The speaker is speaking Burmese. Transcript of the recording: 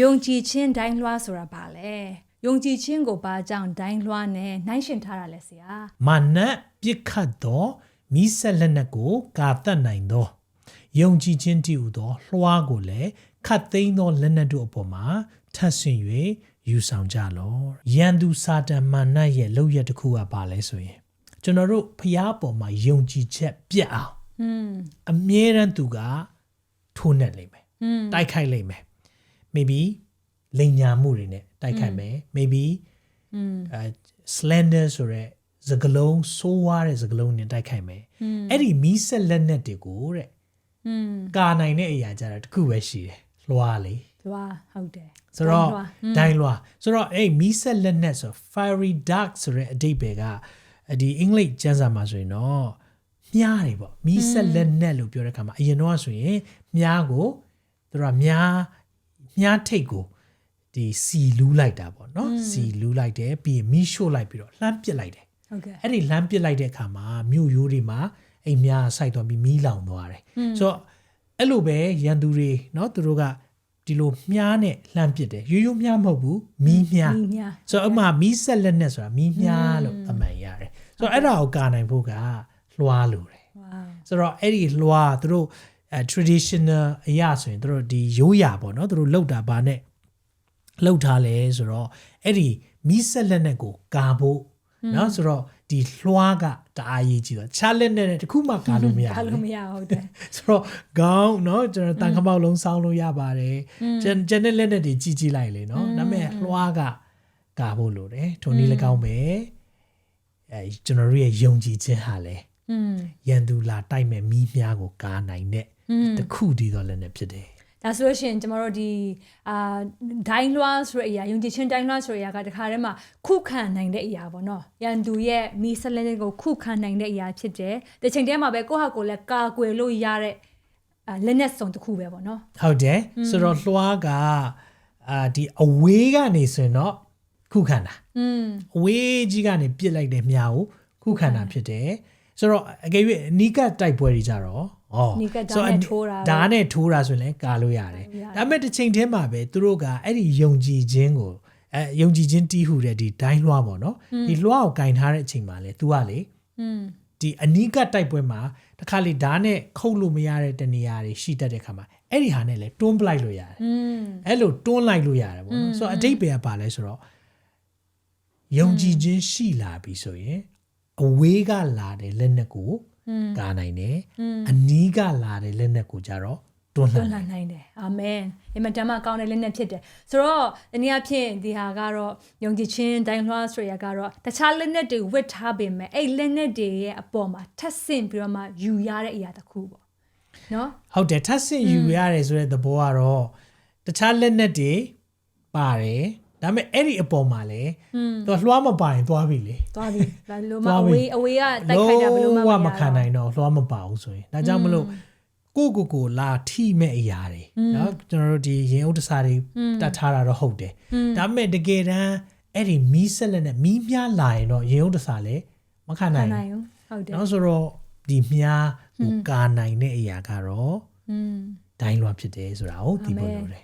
ယုံကြည်ခြင်းဒိုင်းလွှားဆိုတာဘာလဲယုံကြည်ခြင်းကိုဘာကြောင့်ဒိုင်းလွှားနဲ့နှိုင်းယှဉ်ထားတာလဲဆရာမာနပြစ်ခတ်သောမိဆက်လက်နက်ကိုကာတတ်နိုင်သောယုံကြည်ခြင်းတည်ဟူသောလွှားကိုလည်းခတ်သိမ်းသောလက်နက်တို့အပေါ်မှာထပ်ဆင်၍ယူဆောင်ကြလော့။ယန်သူစာတန်မာနရဲ့လောက်ရတစ်ခုကဘာလဲဆိုရင်ကျွန်တော်တို့ဖျားပေါ်မှာယုံကြည်ချက်ပြတ်အောင်อืมအမြဲတမ်းသူကထိုးနှက်လိမ့်မယ်။တိုက်ခိုက်လိမ့်မယ်။ maybe လိန်ညာမှုတွေနဲ့တိုက်ခိုက်မယ် maybe အဲ slender ဆိုတဲ့စကလုံးဆိုးွားတဲ့စကလုံးနဲ့တိုက်ခိုက်မယ်အဲ့ဒီမီးဆက်လက်နဲ့တွေကိုတဲ့ကာနိုင်တဲ့အရာကြတာတခုပဲရှိတယ်လွှားလေလွှားဟုတ်တယ်ဆိုတော့ဒိုင်းလွှားဆိုတော့အဲ့မီးဆက်လက်နဲ့ဆို fiery dark ဆိုတဲ့အဓိပ္ပာယ်ကဒီအင်္ဂလိပ်ကျမ်းစာမှာဆိုရင်တော့မြားတွေပေါ့မီးဆက်လက်နဲ့လို့ပြောတဲ့အခါမှာအရင်တော့ဆိုရင်မြားကိုသူတို့ကမြား မြားထိတ်ကိုဒီစီလူးလိုက်တာပေါ့နော်စီလူးလိုက်တယ်ပြီးရင်မီးရှို့လိုက်ပြီးတော့လှမ်းပစ်လိုက်တယ် ဟုတ်ကဲ့ အဲ့ဒီလမ်းပစ်လိုက်တဲ့အခါမှာမြို့ရိုးတွေမှာအိမ်များစိုက်သွားပြီးမီးလောင်သွားတယ်ဆိုတော့အဲ့လိုပဲရန်သူတွေเนาะသူတို့ကဒီလိုမြားနဲ့လှမ်းပစ်တယ်ရိုးရိုးမြားမဟုတ်ဘူးမီးမြား မီးမြား ဆိုတော့အမှမီးဆက်လက်နဲ့ဆိုတာမီးမြားလို့အမှန်ရတယ်ဆိုတော့အဲ့ဒါကိုကာနိုင်ဖို့ကလွှားလို့တယ် ဝါ ဆိုတော့အဲ့ဒီလွှားသူတို့ အဲ traditional အရာဆိုရင်တို့ဒီရိုးရာပေါ့နော်တို့လောက်တာဘာနဲ့လောက်ထားလဲဆိုတော့အဲ့ဒီမီးဆက်လက်နဲ့ကိုကာဖို့နော်ဆိုတော့ဒီလွှားကတအားရေးကြည့်တော့ချလက်နဲ့တခုမှကာလို့မရဘူးကာလို့မရဟုတ်တယ်ဆိုတော့ခေါင်းနော်ကျွန်တော်တန်ခမောက်လုံးစောင်းလို့ရပါတယ်ကျန်ကျန်တဲ့လက်နဲ့တွေကြီးကြီးလိုက်လေနော်ဒါပေမဲ့လွှားကကာဖို့လိုတယ်ထုံနည်း၎င်းပဲအဲကျွန်တော်တို့ရဲ့ယုံကြည်ခြင်းဟာလဲရန်သူလာတိုက်မဲ့မိများကိုကာနိုင်တဲ့ တခုတည်းသောလက်နဲ့ဖြစ်တယ်ဒါဆိုလို့ရှိရင်ကျမတို့ဒီအာဒိုင်းလွှားဆိုတဲ့အရာယုံကြည်ခြင်းဒိုင်းလွှားဆိုတဲ့အရာကတခါတည်းမှာခုခံနိုင်တဲ့အရာပေါ့နော်ရန်သူရဲ့မီးဆက်လက်ကိုခုခံနိုင်တဲ့အရာဖြစ်တယ်တစ်ချိန်တည်းမှာပဲကိုယ့်ဟာကိုယ်လည်းကာကွယ်လို့ရတဲ့အာလက်နက်စုံတစ်ခုပဲပေါ့နော်ဟုတ်တယ်ဆိုတော့လွှားကအာဒီအဝေးကနေဆိုရင်တော့ခုခံတာอืมအဝေးကြီးကနေပြစ်လိုက်တဲ့မြားကိုခုခံတာဖြစ်တယ် ဆိုတော့အကယ်၍နီးကပ်တိုက်ပွဲတွေကြတော့အော်နီးကပ်ဓာတ်နဲ့ထိုးတာဓာတ်နဲ့ထိုးတာဆိုရင်လည်းကာလို့ရတယ်ဒါပေမဲ့တစ်ချိန်တည်းမှာပဲသူတို့ကအဲ့ဒီယုံကြည်ခြင်းကိုအဲယုံကြည်ခြင်းတီးဟူတဲ့ဒီဒိုင်းလွှားပေါ့နော်ဒီလွှားကိုကင်ထားတဲ့အချိန်မှာလေ तू ကလေဒီအနီးကပ်တိုက်ပွဲမှာတခါလေဓာတ်နဲ့ခုတ်လို့မရတဲ့တနေရာတွေရှိတတ်တဲ့ခါမှာအဲ့ဒီဟာနဲ့လေတွန်းပလိုက်လို့ရတယ်အဲ့လိုတွန်းလိုက်လို့ရတယ်ပေါ့နော်ဆိုတော့အတိတ်ပဲပါလဲဆိုတော့ယုံကြည်ခြင်းရှိလာပြီဆိုရင် အဝေးကလာတဲ့လက်နက်ကိုကာနိုင်တယ်အနီးကလာတဲ့လက်နက်ကိုကြတော့တွန်းလှတွန်န်းလှန်နိုင်တယ်အာမင်အင်မတန်မှကောင်းတဲ့လက်နက်ဖြစ်တယ်ဆိုတော့ဒီနေ့အဖြစ်ဒီဟာကတော့ယုံကြည်ခြင်းဒိုင်းလွှားဆိုရကတော့တခြားလက်နက်တွေဝတ်ထားပေမဲ့အဲ့လက်နက်တွေရဲ့အပေါ်မှာထပ်ဆင့်ပြီးတော့မှယူရတဲ့အရာတစ်ခုပေါ့နော်ဟုတ်တယ်ထပ်ဆင့်ယူရတယ်ဆိုတဲ့သဘောကတော့တခြားလက်နက်တွေပါတယ် ဒါပေမဲ့အဲ့ဒီအပေါ်မှာလေသူကလွှားမပိုင်သွားပြီလေ သွားပြီဒါလိုမှ သွား အ ပြီ ဝေးအဝေးကတိုက်ခိုက်တာဘယ်လိုမှမရ လုံးဝမခံနိုင်တော့လွှားမပါဘူးဆိုရင်ဒါကြောင့်မလို့ကိုကိုကိုလာထိမဲ့အရာတွေเนาะကျွန်တော်တို့ဒီရင်ဥဒ္ဒစာတွေတတ်ထားတာတော့ဟုတ်တယ်ဒါပေမဲ့တကယ်တမ်းအဲ့ဒီမီးဆက်လက်နဲ့မီးမြားလာရင်တော့ရင်ဥဒ္ဒစာလည်းမခံ ခံ နိုင် နိုင် ဘူး ဘူးဟုတ်တယ် เนาะဆိုတော့ဒီမြားကိုကာနိုင်တဲ့အရာကတော့ อืม ဒိုင်းလွှာဖြစ်တယ်ဆိုတာကိုသိဖို့လိုတယ်